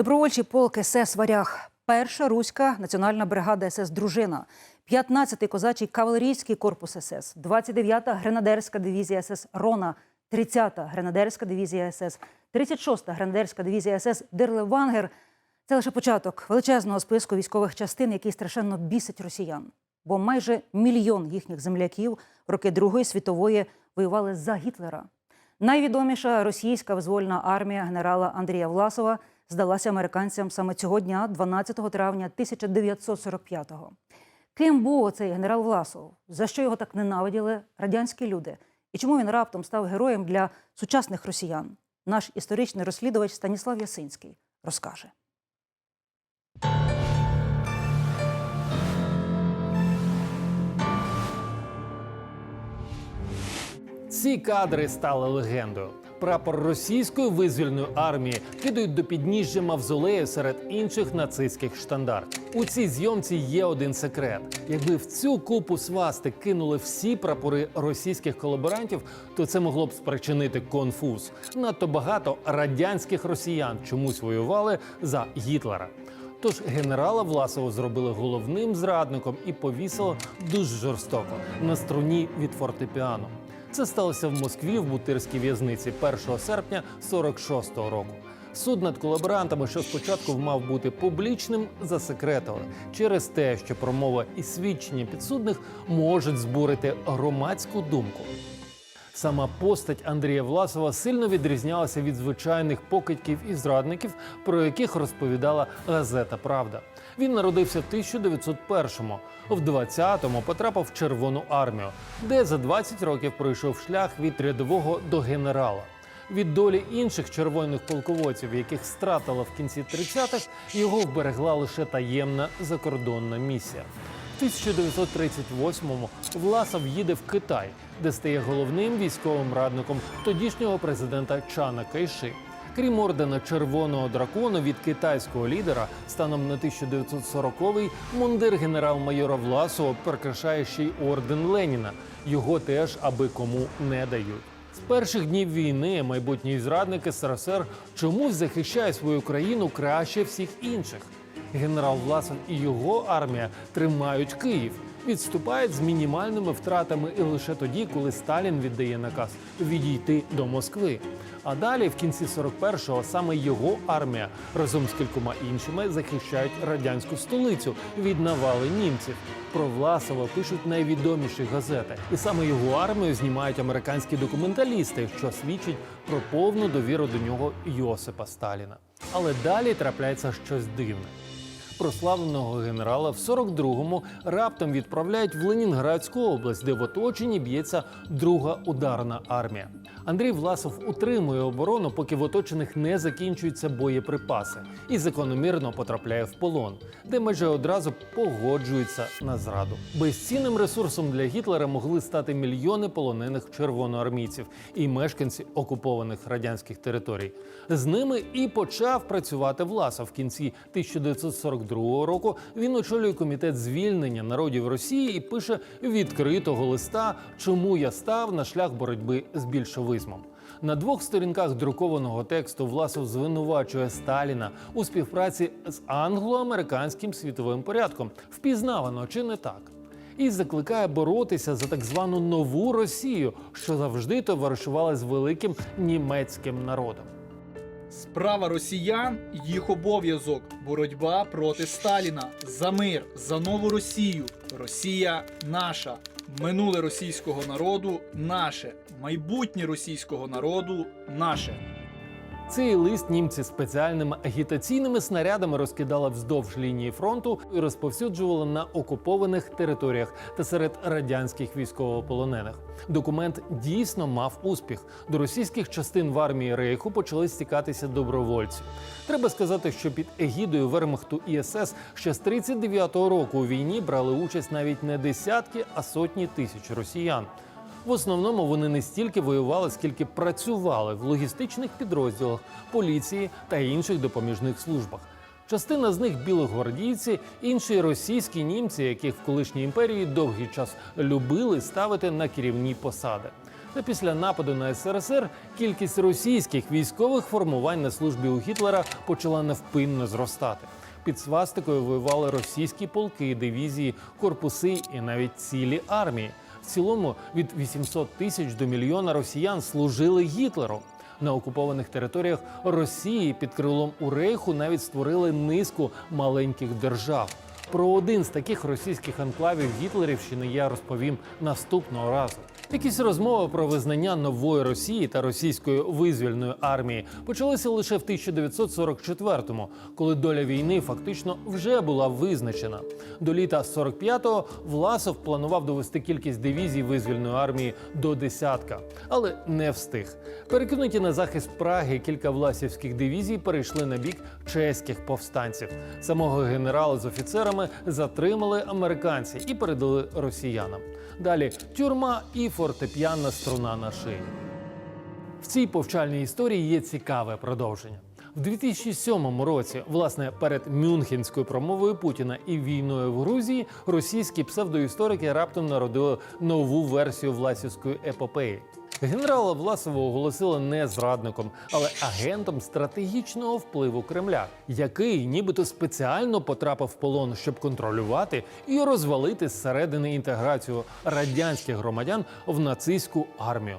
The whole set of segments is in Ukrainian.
Добровольчий полк СС «Варяг». Перша руська національна бригада СС «Дружина», 15-й козачий кавалерійський корпус СС, 29-та гренадерська дивізія СС «Рона», 30-та гренадерська дивізія СС, 36-та гренадерська дивізія СС «Дерлевангер». Це лише початок величезного списку військових частин, який страшенно бісить росіян. Бо майже мільйон їхніх земляків в роки Другої світової воювали за Гітлера. Найвідоміша російська визвольна армія генерала Андрія Власова здалася американцям саме цього дня, 12 травня 1945-го. Ким був оцей генерал Власов? За що його так ненавиділи радянські люди? І чому він раптом став героєм для сучасних росіян? Наш історичний розслідувач Станіслав Ясинський розкаже. Ці кадри стали легендою. Прапор російської визвольної армії кидають до підніжжя мавзолею серед інших нацистських штандартів. У цій зйомці є один секрет: якби в цю купу свасти кинули всі прапори російських колаборантів, то це могло б спричинити конфуз. Надто багато радянських росіян чомусь воювали за Гітлера. Тож генерала Власова зробили головним зрадником і повісили дуже жорстоко на струні від фортепіано. Це сталося в Москві в Бутирській в'язниці 1 серпня 46-го року. Суд над колаборантами, що спочатку мав бути публічним, засекретили через те, що промова і свідчення підсудних можуть збурити громадську думку. Сама постать Андрія Власова сильно відрізнялася від звичайних покидьків і зрадників, про яких розповідала газета Правда. Він народився в 1901-му. В 20-му потрапив в Червону армію, де за 20 років пройшов шлях від рядового до генерала. Від долі інших червоних полководців, яких стратила в кінці 30-х, його вберегла лише таємна закордонна місія. В 1938-му Власов їде в Китай, де стає головним військовим радником тодішнього президента Чана Кайши. Крім ордена Червоного дракону від китайського лідера, станом на 1940-й мундир генерал-майора Власова прикрашає ще й орден Леніна. Його теж аби кому не дають. З перших днів війни майбутній зрадник СРСР чомусь захищає свою країну краще всіх інших. Генерал Власов і його армія тримають Київ, відступають з мінімальними втратами і лише тоді, коли Сталін віддає наказ відійти до Москви. А далі, в кінці 41-го, саме його армія разом з кількома іншими захищають радянську столицю від навали німців. Про Власова пишуть найвідоміші газети, і саме його армію знімають американські документалісти, що свідчить про повну довіру до нього Йосипа Сталіна. Але далі трапляється щось дивне прославленого генерала в 42-му раптом відправляють в Ленінградську область, де в оточенні б'ється друга ударна армія. Андрій Власов утримує оборону, поки в оточених не закінчуються боєприпаси, і закономірно потрапляє в полон, де майже одразу погоджується на зраду. Безцінним ресурсом для Гітлера могли стати мільйони полонених червоноармійців і мешканці окупованих радянських територій. З ними і почав працювати Власов в кінці 1942 року. Він очолює комітет звільнення народів Росії і пише відкритого листа, чому я став на шлях боротьби з більшовизмом. На двох сторінках друкованого тексту Власов звинувачує Сталіна у співпраці з англо-американським світовим порядком. Впізнавано чи не так? І закликає боротися за так звану нову Росію, що завжди товаришувала з великим німецьким народом. Справа росіян їх обов'язок. Боротьба проти Сталіна за мир, за нову Росію. Росія наша. Минуле російського народу наше. Майбутнє російського народу наше. Цей лист німці спеціальними агітаційними снарядами розкидали вздовж лінії фронту і розповсюджували на окупованих територіях та серед радянських військовополонених. Документ дійсно мав успіх. До російських частин в армії Рейху почали стікатися добровольці. Треба сказати, що під егідою Вермахту і СС ще з 39-го року у війні брали участь навіть не десятки, а сотні тисяч росіян. В основному вони не стільки воювали, скільки працювали в логістичних підрозділах, поліції та інших допоміжних службах. Частина з них білогвардійці, інші російські німці, яких в колишній імперії довгий час любили ставити на керівні посади. Та після нападу на СРСР кількість російських військових формувань на службі у Гітлера почала невпинно зростати. Під свастикою воювали російські полки, дивізії, корпуси і навіть цілі армії. Цілому від 800 тисяч до мільйона росіян служили Гітлеру. На окупованих територіях Росії під крилом у Рейху навіть створили низку маленьких держав. Про один з таких російських анклавів Гітлерівщини я розповім наступного разу. Якісь розмови про визнання нової Росії та російської визвольної армії почалися лише в 1944-му, коли доля війни фактично вже була визначена. До літа 45-го Власов планував довести кількість дивізій визвольної армії до десятка, але не встиг. Перекинуті на захист Праги кілька власівських дивізій перейшли на бік чеських повстанців. Самого генерала з офіцерами затримали американці і передали росіянам. Далі тюрма і фортепіанна струна на шиї. В цій повчальній історії є цікаве продовження. В 2007 році, власне, перед Мюнхенською промовою Путіна і війною в Грузії, російські псевдоісторики раптом народили нову версію власівської епопеї. Генерала Власова оголосили не зрадником, але агентом стратегічного впливу Кремля, який нібито спеціально потрапив в полон, щоб контролювати і розвалити зсередини інтеграцію радянських громадян в нацистську армію.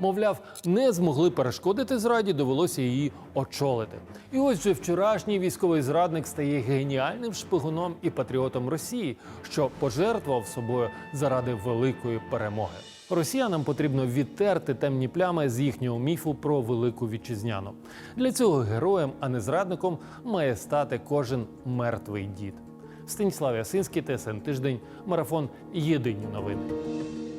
Мовляв, не змогли перешкодити зраді, довелося її очолити. І ось же вчорашній військовий зрадник стає геніальним шпигуном і патріотом Росії, що пожертвував собою заради великої перемоги. Росіянам потрібно відтерти темні плями з їхнього міфу про велику вітчизняну. Для цього героєм, а не зрадником, має стати кожен мертвий дід. Станіслав Ясинський, ТСН Тиждень, марафон Єдині новини.